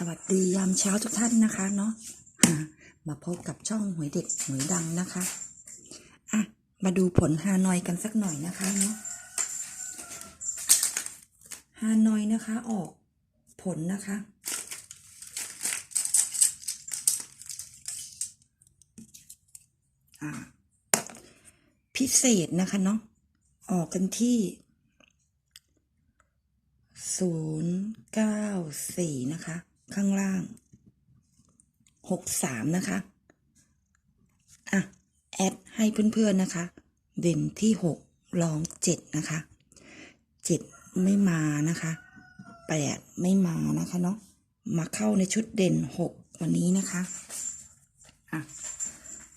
สวัสดียามเช้าทุกท่านนะคะเนาะมาพบกับช่องหวยเด็ดหวยดังนะคะอะมาดูผลฮานอยกันสักหน่อยนะคะเนาะฮานอยนะคะออกผลนะคะอ่าพิเศษนะคะเนาะออกกันที่ศูนย์เก้าสี่นะคะ ข้างล่างหกสามนะคะ อะ แอดให้เพื่อนๆนะคะ เด่นที่หกลองเจ็ดนะคะเจ็ดไม่มานะคะแปดไม่มานะคะเนาะ มาเข้าในชุดเด่นหกวันนี้นะคะ อะ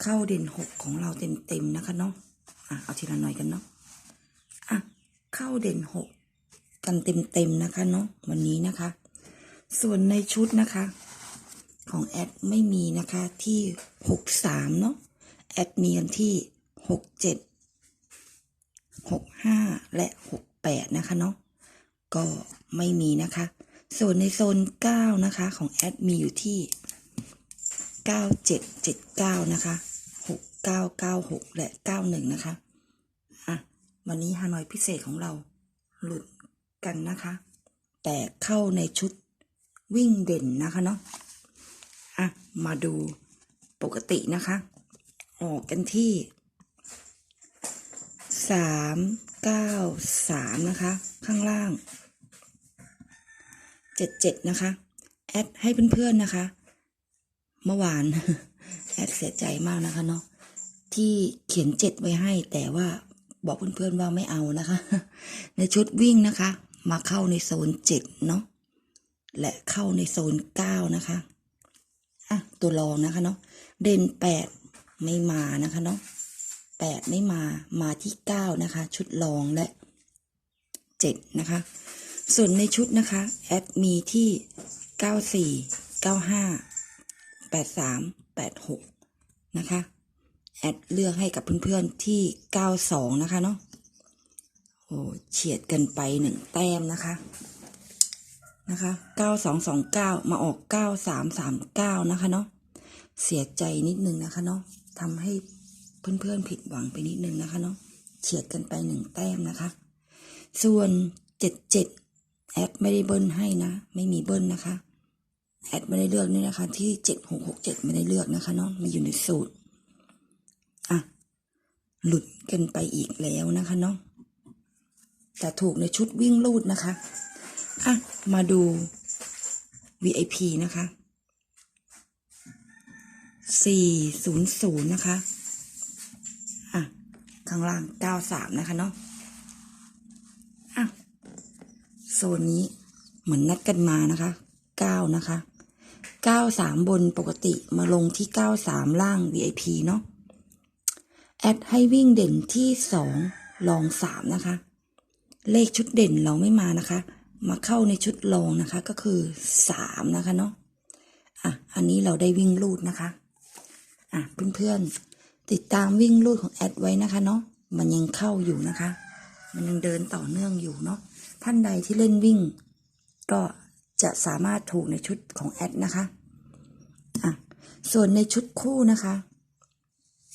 เข้าเด่นหกของเราเต็มๆนะคะเนาะ อะ เอาทีละหน่อยกันเนาะ อะ เข้าเด่นหกกันเต็มๆนะคะเนาะวันนี้นะคะ ส่วนในชุดนะคะ ของแอดไม่มีนะคะที่หกสามเนาะแอดมีกันที่หกเจ็ดหกห้าและหกแปดนะคะเนาะก็ไม่มีนะคะ ส่วนในโซนเก้านะคะ ของแอดมีอยู่ที่เก้าเจ็ดเจ็ดเก้านะคะหกเก้าเก้าหกและเก้าหนึ่งนะคะอะวันนี้ฮานอยพิเศษของเราหลุดกันนะคะ แต่เข้าในชุด วิ่งเด่นนะคะเนาะอะมาดูปกตินะคะ ออกกันที่สามเก้าสามนะคะ ข้างล่างเจ็ดเจ็ดนะคะ แอดให้เพื่อนๆนะคะ เมื่อวาน แอดเสียใจมากนะคะเนาะที่เขียนเจ็ดไว้ให้ แต่ว่าบอกเพื่อนๆว่าไม่เอานะคะ ในชุดวิ่งนะคะ มาเข้าในโซนเจ็ดเนาะ และเข้าในโซนเก้านะคะ อะ ตัวรองนะคะเนาะ เด่นแปดไม่มานะคะเนาะแปดไม่มา มาที่เก้านะคะ ชุดรองและเจ็ดนะคะ ส่วนในชุดนะคะ แอดมีที่เก้าสี่เก้าห้าแปดสามแปดหกนะคะ แอดเลือกให้กับเพื่อนๆที่เก้าสองนะคะเนาะ โอ้เฉียดกันไปหนึ่งแต้มนะคะ นะคะเก้าสองสองเก้ามาออกเก้าสามสามเก้านะคะเนาะเสียใจนิดนึงนะคะเนาะทำให้เพื่อนๆผิดหวังไปนิดนึงนะคะเนาะเฉียดกันไปหนึ่งแต้มนะคะ ส่วนเจ็ดเจ็ดแอดไม่ได้เบิ้ลให้นะ ไม่มีเบิ้ลนะคะ แอดไม่ได้เลือกนี่นะคะ ที่เจ็ดหกหกเจ็ดไม่ได้เลือกนะคะเนาะมาอยู่ในสูตรอะหลุดกันไปอีกแล้วนะคะเนาะแต่ถูกในชุดวิ่งลูดนะคะ อะ มาดู VIP นะคะ400นะคะ อะ ข้างล่าง93นะคะเนาะ อะ โซนนี้เหมือนนัดกันมานะคะ9นะคะ93บนปกติมาลงที่93ล่าง VIP เนาะ แอดให้วิ่งเด่นที่2ลอง3นะคะ เลขชุดเด่นเราไม่มานะคะ มาเข้าในชุดรองนะคะ ก็คือสามนะคะเนาะอะอันนี้เราได้วิ่งลูดนะคะอะเพื่อนๆติดตามวิ่งลูดของแอดไว้นะคะเนาะมันยังเข้าอยู่นะคะ มันยังเดินต่อเนื่องอยู่เนาะท่านใดที่เล่นวิ่ง ก็จะสามารถถูกในชุดของแอดนะคะอะส่วนในชุดคู่นะคะ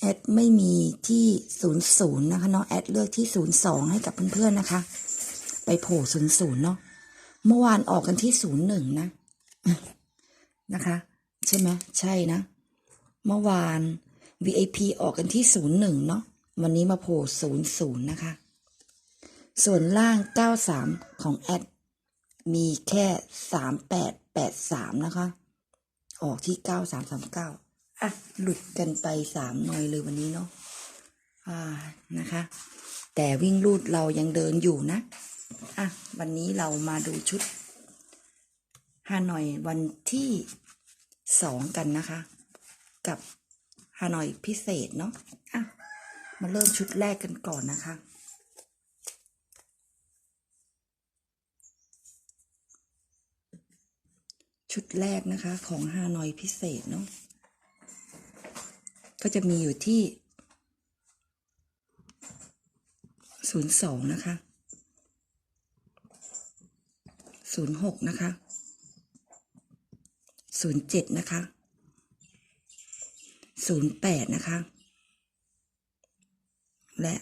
แอดไม่มีที่ศูนย์ศูนย์นะคะเนาะแอดเลือกที่ศูนย์สองให้กับเพื่อนๆนะคะ ไปโผล่ศูนย์ศูนย์เนาะ เมื่อวานออกกันที่ศูนย์หนึ่งนะ นะคะ ใช่ไหมใช่นะ เมื่อวาน VIP ออกกันที่ศูนย์หนึ่งเนาะวันนี้มาโผล่ศูนย์ศูนย์นะคะ ส่วนล่างเก้าสามของแอดมีแค่สามแปดแปดสามนะคะ ออกที่เก้าสามสามเก้าอะ หลุดกันไปสามหน่อยเลยวันนี้เนาะอ่านะคะ แต่วิ่งลูดเรายังเดินอยู่นะ อะวันนี้เรามาดูชุดฮานอยวันที่สองกันนะคะ กับฮานอยพิเศษเนาะอะมาเริ่มชุดแรกกันก่อนนะคะชุดแรกนะคะของฮานอยพิเศษเนาะก็จะมีอยู่ที่ศูนย์สองนะคะ ศูนย์หกนะคะศูนย์เจ็ดนะคะศูนย์แปดนะคะ และ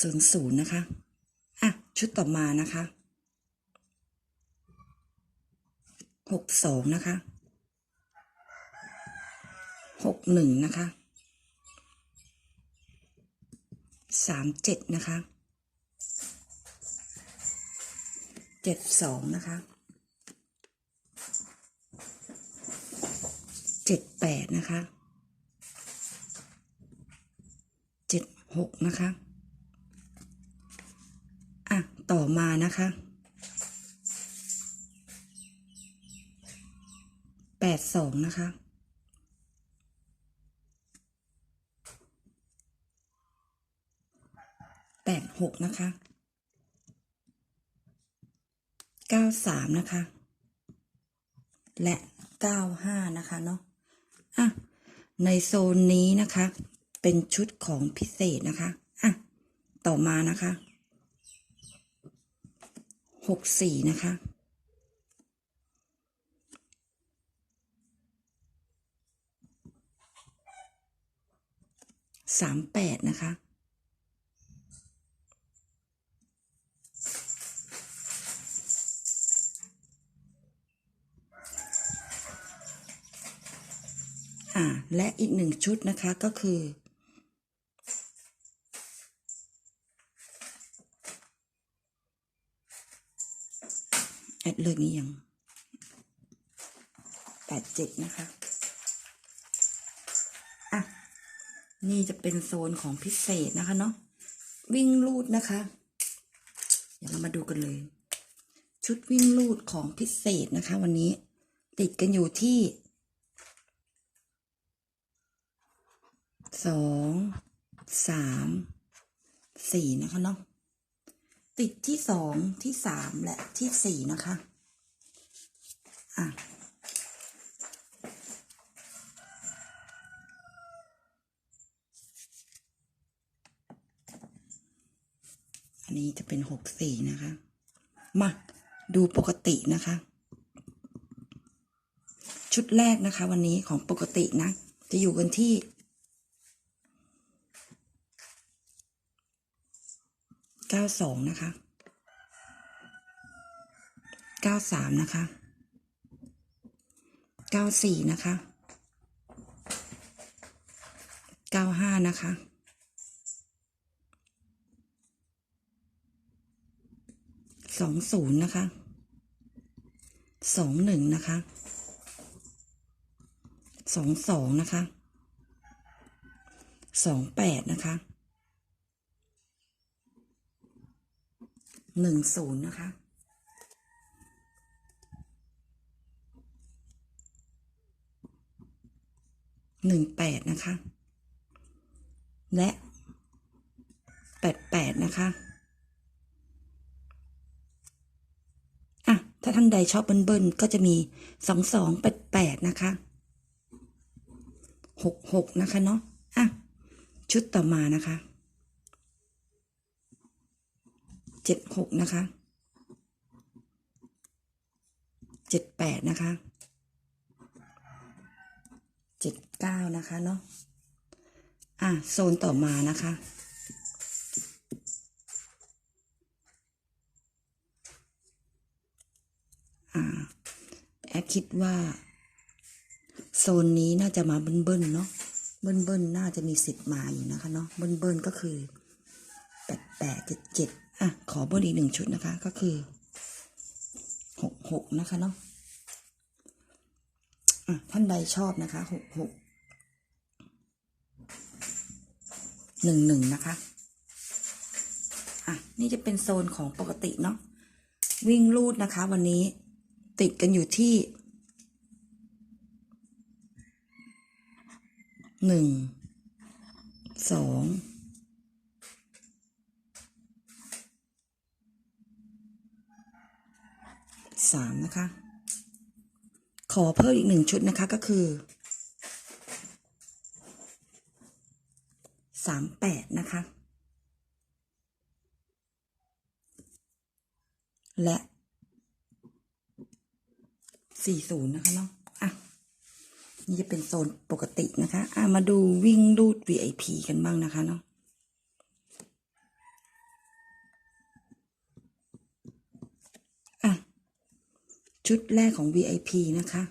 ศูนย์ศูนย์นะคะ อะ ชุดต่อมานะคะหกสองนะคะหกหนึ่งนะคะสามเจ็ดนะคะ เจ็ดสองนะคะเจ็ดแปดนะคะเจ็ดหกนะคะอะต่อมานะคะแปดสองนะคะแปดหกนะคะ เก้า สามนะคะ และเก้าห้านะคะเนาะอะในโซนนี้นะคะ เป็นชุดของพิเศษนะคะอะต่อมานะคะหกสี่นะคะสามแปดนะคะ อ่าและอีกหนึ่งชุดนะคะก็คือ แอดเลิกนี้ยังแปดเจ็ดนะคะ อะ นี่จะเป็นโซนของพิเศษนะคะเนาะ วิ่งลูดนะคะ เดี๋ยวเรามาดูกันเลย ชุดวิ่งลูดของพิเศษนะคะ วันนี้ ติดกันอยู่ที่ สองสามสี่นะคะเนาะติดที่สองที่สามและที่สี่นะคะอะอันนี้จะเป็นหกสี่นะคะ มาดูปกตินะคะ ชุดแรกนะคะ วันนี้ของปกตินะ จะอยู่กันที่ เก้า สองนะคะเก้าสามนะคะเก้าสี่นะคะเก้าห้านะคะสองศูนย์นะคะสองหนึ่งนะคะสองสองนะคะสองแปดนะคะ หนึ่งศูนย์นะคะ หนึ่งแปดนะคะ และแปดแปดนะคะอะถ้าท่านใดชอบเบิ้ลๆก็จะมีสองสองแปดแปดนะคะหกหกนะคะเนาะอะชุดต่อมานะคะ เจ็ดหกนะคะเจ็ดแปดนะคะเจ็ดเก้านะคะเนาะอะโซนต่อมานะคะอ่าแอคิดว่า โซนนี้น่าจะมาเบิ้ลๆเนาะเบิ้ลๆน่าจะมีสิทธิ์มาอยู่นะคะเนาะเบิ้ลๆก็คือแปดแปดเจ็ดเจ็ด อะขอเบิ้ลอีกหนึ่งชุดนะคะ ก็คือหกหกนะคะเนาะอะท่านใดชอบนะคะหกหกหนึ่งหนึ่งนะคะอะนี่จะเป็นโซนของปกติเนาะวิ่งลูดนะคะ วันนี้ติดกันอยู่ที่หนึ่งสอง สามนะคะ ขอเพิ่มอีกหนึ่งชุดนะคะก็คือสามแปดนะคะ และสี่ศูนย์นะคะเนาะนี่จะเป็นโซนปกตินะคะ อะมาดูวิ่งรูด VIP กันบ้างนะคะเนาะอะ ชุดแรกของ VIP นะคะ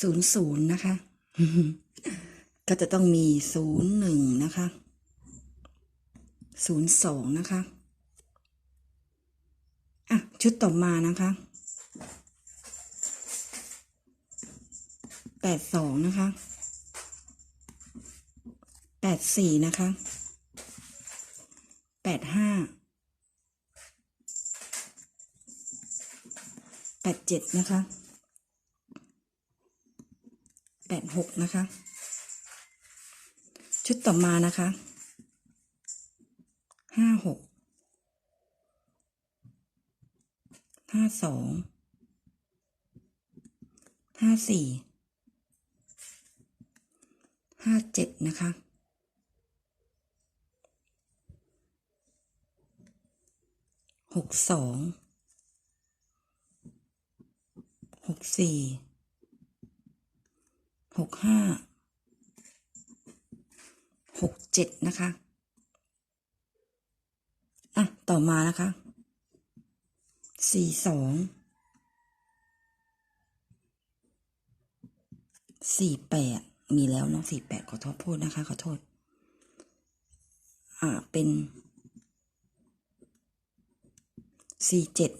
ศูนย์ศูนย์นะคะ ก็จะต้องมีศูนย์หนึ่งนะคะศูนย์สองนะคะอะชุดต่อมานะคะแปดสองนะคะแปดสี่นะคะแปดห้า แปดเจ็ดนะคะแปดหกนะคะ ชุดต่อมานะคะห้าหกห้าสองห้าสี่ห้าเจ็ดนะคะหกสอง หกสี่หกห้าหกเจ็ดนะคะ อะ ต่อมานะคะสี่สองสี่แปดมีแล้วเนาะสี่แปดขอโทษพูดนะคะ ขอโทษ อ่าเป็นสี่เจ็ด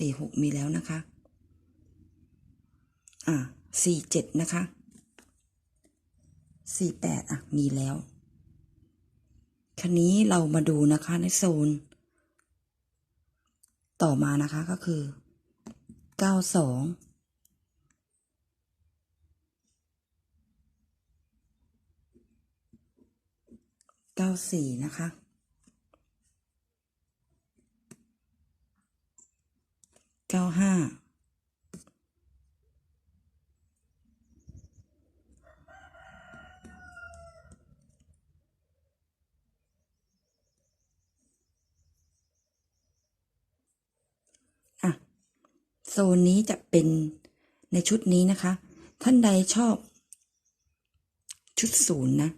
สี่หกมีแล้วนะคะ อ่าสี่เจ็ดนะคะสี่แปดอะ มีแล้วคันนี้เรามาดูนะคะในโซน ต่อมานะคะก็คือเก้าสองเก้าสี่นะคะเก้าห้าอะ โซนนี้จะเป็นในชุดนี้นะคะ ท่านใดชอบ ชุดศูนย์นะ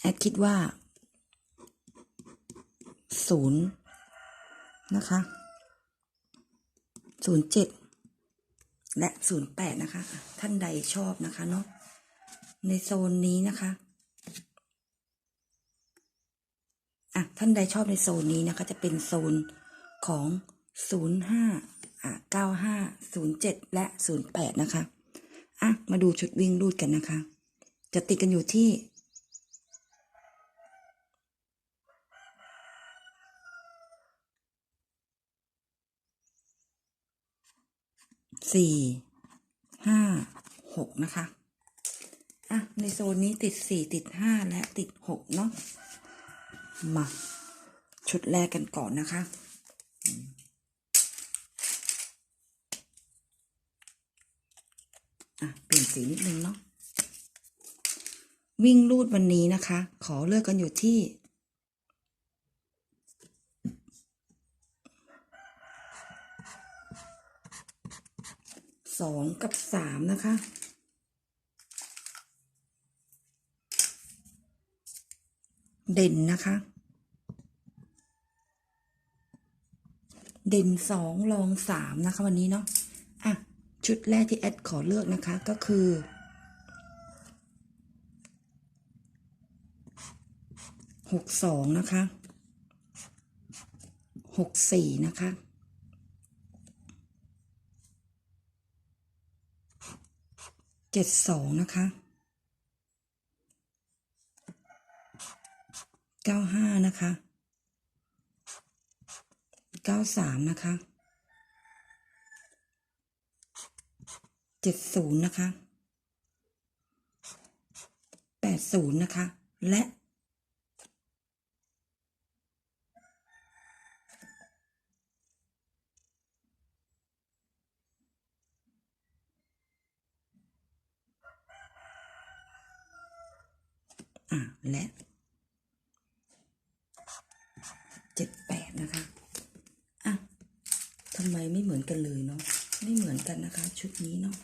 แอดคิดว่าศูนย์นะคะศูนย์เจ็ดและศูนย์แปดนะคะ ท่านใดชอบนะคะเนาะในโซนนี้นะคะอะท่านใดชอบในโซนนี้นะคะ จะเป็นโซนของศูนย์ห้า อะเก้าห้าศูนย์เจ็ดและศูนย์แปดนะคะอะมาดูชุดวิ่งรูดกันนะคะ จะติดกันอยู่ที่สี่ห้าหกนะคะ อะ ในโซนนี้ติดสี่ติดห้าและติดหกเนาะมา ชุดแรกกันก่อนนะคะ อะเปลี่ยนสีนิดนึงเนาะวิ่งรูดวันนี้นะคะ ขอเลือกกันอยู่ที่ สองกับสามนะคะ เด่นนะคะ เด่นสองรองสามนะคะวันนี้เนาะอะ ชุดแรกที่แอดขอเลือกนะคะก็คือ หกสองนะคะ หกสี่นะคะ เจ็ดสองนะคะ เก้าห้านะคะ เก้าสามนะคะ เจ็ดศูนย์นะคะแปดศูนย์นะคะ และอะ และเจ็ดแปดนะคะ อะำไมไม่เหมือนกันเลยเนาะไม่เหมือนกันนะคะ ชุดนี้เนาะ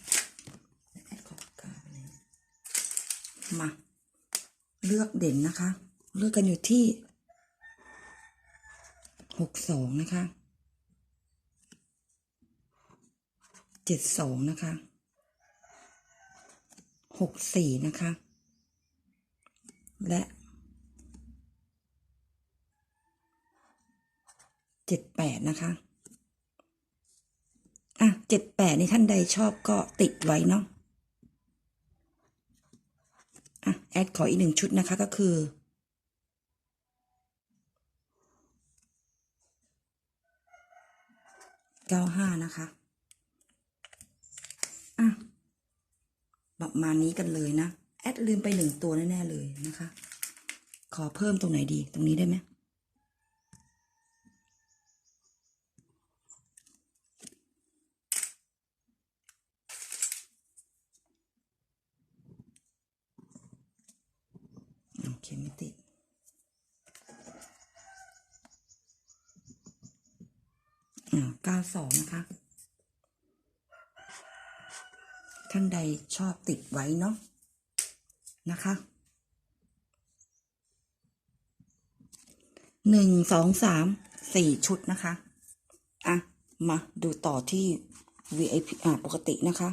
แอดขอปากกาไปเลยมา เลือกเด่นนะคะ เลือ กันอยู่ที่หกสองนะคะเจ็ดสองนะคะหกสี่นะคะ และเจ็ดแปดนะคะ อะเจ็ดแปดนี่ท่านใดชอบก็ติดไว้เนาะอะ แอดขออีกหนึ่งชุดนะคะก็คือ เก้าห้านะคะ อะ ประมาณนี้กันเลยนะ แอดลืมไปหนึ่งตัวแน่ ๆ เลยนะคะ ขอเพิ่มตรงไหนดี ตรงนี้ได้ไหม โอเคไม่ติด อ่าเก้า สองนะคะ ท่านใดชอบติดไว้เนาะนะคะหนึ่งสองสามสี่ชุดนะคะ อะ มาดูต่อที่ VIP อ่าปกตินะคะ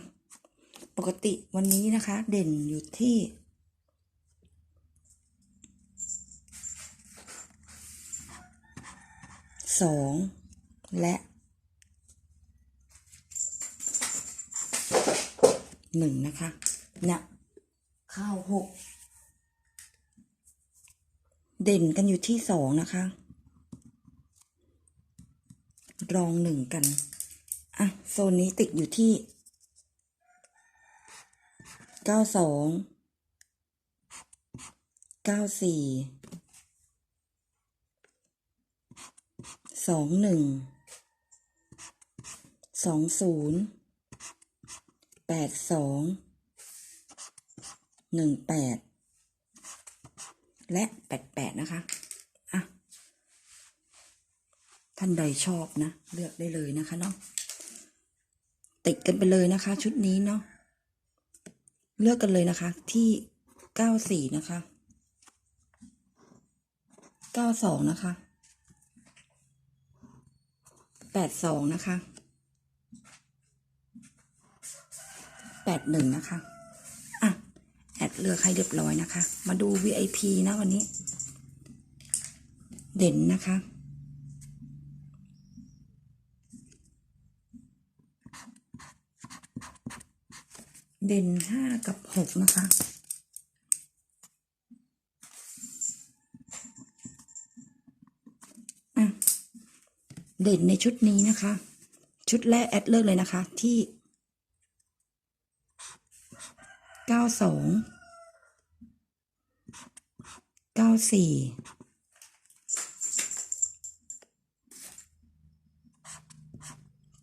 ปกติวันนี้นะคะ เด่นอยู่ที่สองและ หนึ่งนะคะเนี่ยข้าวหกเด่นกันอยู่ที่สองนะคะ รองหนึ่งกัน อะ โซนนี้ติดอยู่ที่เก้าสองเก้าสี่สองหนึ่งสองศูนย์ แปดสองหนึ่งแปดและแปดแปดนะคะอะท่านใดชอบนะ เลือกได้เลยนะคะเนาะติดกันไปเลยนะคะ ชุดนี้เนาะเลือกกันเลยนะคะ ที่เก้าสี่นะคะเก้าสองนะคะแปดสองนะคะ แปด หนึ่งนะคะอะแอดเลือกให้เรียบร้อยนะคะ มาดู VIP นะวันนี้ เด่นนะคะ เด่นห้ากับหกนะคะอะเด่นในชุดนี้นะคะ ชุดแรกแอดเลิกเลยนะคะ ที่ เก้าสองเก้าสี่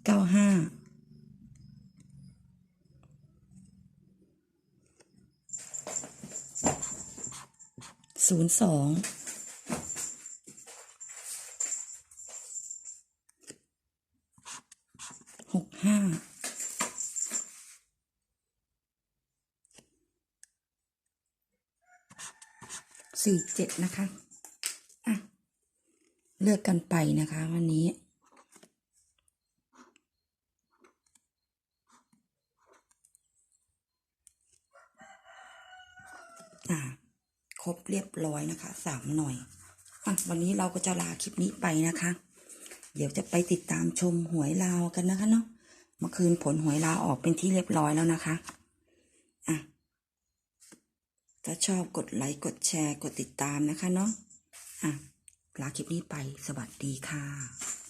เก้าห้าศูนย์สองหกห้า สี่เจ็ดนะคะอะเลือกกันไปนะคะ วันนี้ อะครบเรียบร้อยนะคะสามหน่อยอะวันนี้เราก็จะลาคลิปนี้ไปนะคะ เดี๋ยวจะไปติดตามชมหวยลาวกันนะคะเนาะเมื่อคืนผลหวยลาวออกเป็นที่เรียบร้อยแล้วนะคะอะ ถ้าชอบกดไลค์ กดแชร์ กดติดตามนะคะเนาะอะลาคลิปนี้ไปสวัสดีค่ะ